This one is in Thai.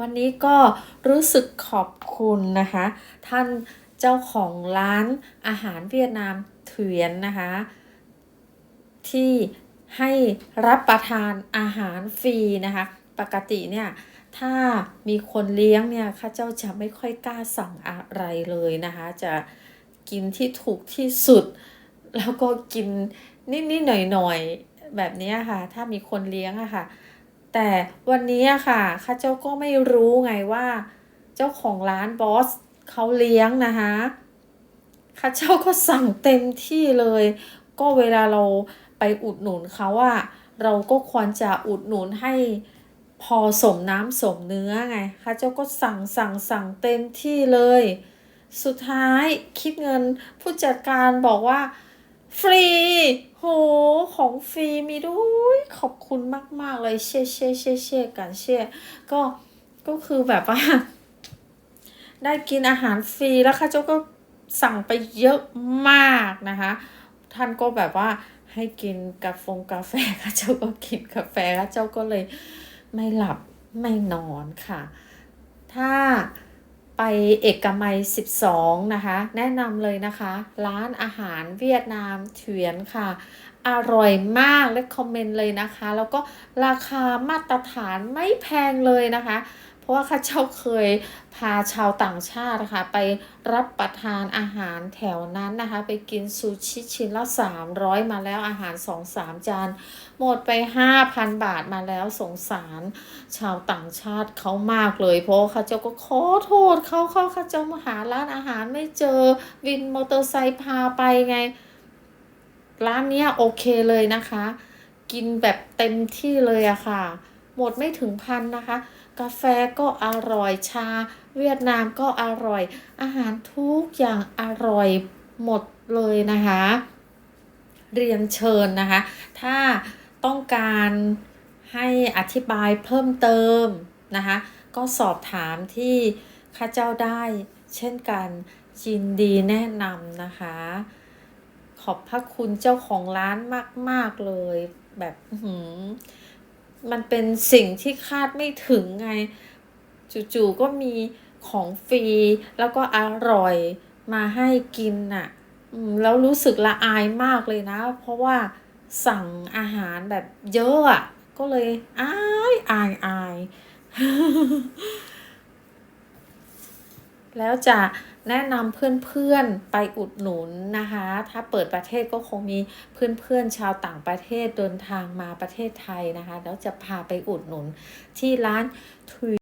วันนี้ก็รู้สึกขอบคุณนะคะ ท่านเจ้าของร้านอาหารเวียดนามเถือนนะคะ ที่ให้รับประทานอาหารฟรีนะคะ ปกติเนี่ยถ้ามีคนเลี้ยงเนี่ยข้าเจ้าจะไม่ค่อยกล้าสั่งอะไรเลยนะคะ จะกินที่ถูกที่สุด แล้วก็กินนิดๆหน่อยๆแบบนี้ค่ะ ถ้ามีคนเลี้ยงอะค่ะ แต่วันนี้อะค่ะข้าเจ้าก็ไม่รู้ไงว่า เจ้าของร้านบอสเขาเลี้ยงนะคะข้าเจ้าก็สั่งเต็มที่เลย ก็เวลาเราไปอุดหนุนเขาอะเราก็ควรจะอุดหนุนให้พอสมน้ำสมเนื้อไงข้าเจ้าก็สั่งสั่งสั่งเต็มที่เลย สุดท้ายคิดเงินผู้จัดการบอกว่า ฟรี โห ของฟรีมีด้วยขอบคุณมาก ๆ เลยเช่เช่เช่เช่กันเช่ก็ ก็คือแบบว่า ได้กินอาหารฟรีแล้วค่ะเจ้าก็สั่งไปเยอะมากนะคะ ท่านก็แบบว่าให้กินกาแฟกาแฟค่ะเจ้าก็กินกาแฟค่ะเจ้าก็เลยไม่หลับไม่นอนค่ะ ถ้า ไปเอกมัย 12 นะคะ แนะนำเลยนะคะ ร้านอาหารเวียดนามเถือนค่ะ อร่อยมากและคอมเมนต์เลยนะคะ แล้วก็ราคามาตรฐานไม่แพงเลยนะคะ ราะว่าข้าเจ้าเคยพาชาวต่างชาตินะคะไปรับประทานอาหารแถวนั้นนะคะ ไปกินซูชิชิ้นละ300มาแล้วอาหาร2-3จาน หมดไป5,000บาทมาแล้วสงสารชาวต่างชาติเขามากเลย เพราะว่าเจ้าก็ขอโทษเขาเขาเขาเจ้ามาหาร้านอาหารไม่เจอวินมอเตอร์ไซค์พาไปไง ร้านเนี้ยโอเคเลยนะคะ กินแบบเต็มที่เลยอะค่ะ หมดไม่ถึงพันนะคะ กาแฟก็อร่อยชา เวียดนามก็อร่อย อาหารทุกอย่างอร่อยหมดเลยนะคะ เรียนเชิญนะคะ ถ้าต้องการให้อธิบายเพิ่มเติมนะคะ ก็สอบถามที่ข้าเจ้าได้เช่นกันยินดีแนะนำนะคะ ขอบพระคุณเจ้าของร้านมาก ๆ เลยแบบหื มันเป็นสิ่งที่คาดไม่ถึงไง จู่ๆก็มีของฟรี แล้วก็อร่อยมาให้กินน่ะแล้วรู้สึกละอายมากเลยนะ เพราะว่าสั่งอาหารแบบเยอะอะก็เลยอายอายอาย แล้วจะแนะนำเพื่อนๆไปอุดหนุนนะคะ ถ้าเปิดประเทศก็คงมีเพื่อนๆชาวต่างประเทศเดินทางมาประเทศไทยนะคะ แล้วจะพาไปอุดหนุนที่ร้านทุย